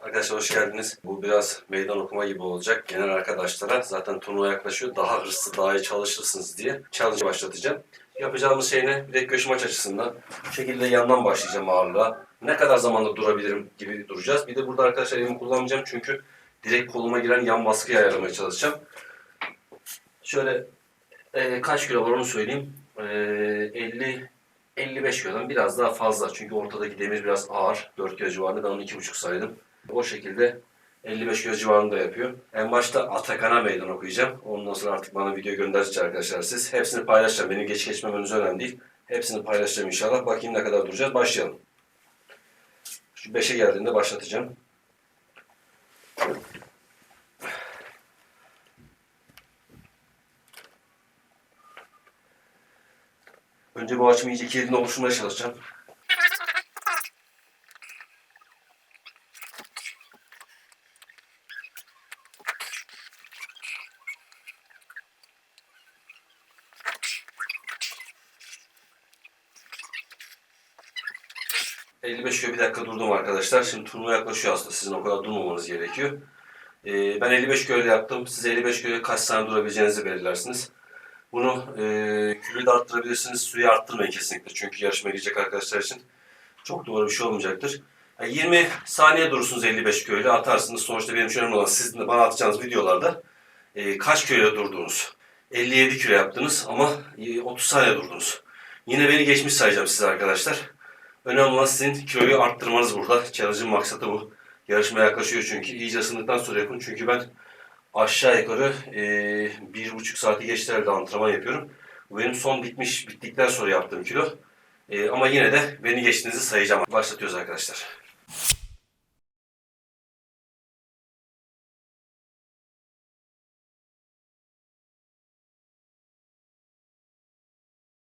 Arkadaşlar hoş geldiniz. Bu biraz meydan okuma gibi olacak. Genel arkadaşlara zaten turnuva yaklaşıyor. Daha hırslı, daha iyi çalışırsınız diye challenge başlatacağım. Yapacağımız şey ne? Bir de göğüs maç açısından. Bu şekilde yandan başlayacağım ağırlığa. Ne kadar zamanda durabilirim gibi duracağız. Bir de burada arkadaşlar elimi kullanmayacağım çünkü direkt koluma giren yan baskıyı ayarlamaya çalışacağım. Şöyle e, kaç kilo var onu söyleyeyim. E, 50 55 kilodan biraz daha fazla. Çünkü ortadaki demir biraz ağır. 4 kilo civarında ben onu 2,5 saydım. O şekilde 55 kilo civarında yapıyor. En başta Atakan'a meydan okuyacağım. Ondan sonra artık bana video gönderecek arkadaşlar siz. Hepsini paylaşacağım. Benim geç geçmemeniz önemli değil. Hepsini paylaşacağım inşallah. Bakayım ne kadar duracağız. Başlayalım. Şu 5'e geldiğinde başlatacağım. Önce bu açımı iyice elimle oluşturmaya çalışacağım. ...55 kilo bir dakika durdum arkadaşlar. Şimdi turnuva yaklaşıyor aslında. Sizin o kadar durmamanız gerekiyor. Ee, ben 55 kilo yaptım. Siz 55 kilo kaç saniye durabileceğinizi belirlersiniz. Bunu e, kiloyu da arttırabilirsiniz. Suyu arttırmayın kesinlikle. Çünkü yarışmaya girecek arkadaşlar için çok doğru bir şey olmayacaktır. Yani 20 saniye durursunuz 55 kilo ile atarsınız. Sonuçta benim için önemli olan sizin bana atacağınız videolarda e, kaç kilo ile durdunuz. 57 kilo yaptınız ama e, 30 saniye durdunuz. Yine beni geçmiş sayacağım size arkadaşlar. Önemli olan sizin kiloyu arttırmanız burada. Challenge'ın maksadı bu. Yarışmaya yaklaşıyor çünkü. İyice ısındıktan sonra yapın. Çünkü ben aşağı yukarı e, bir buçuk saati geçti herhalde antrenman yapıyorum. Bu benim son bitmiş, bittikten sonra yaptığım kilo. E, ama yine de beni geçtiğinizi sayacağım. Başlatıyoruz arkadaşlar.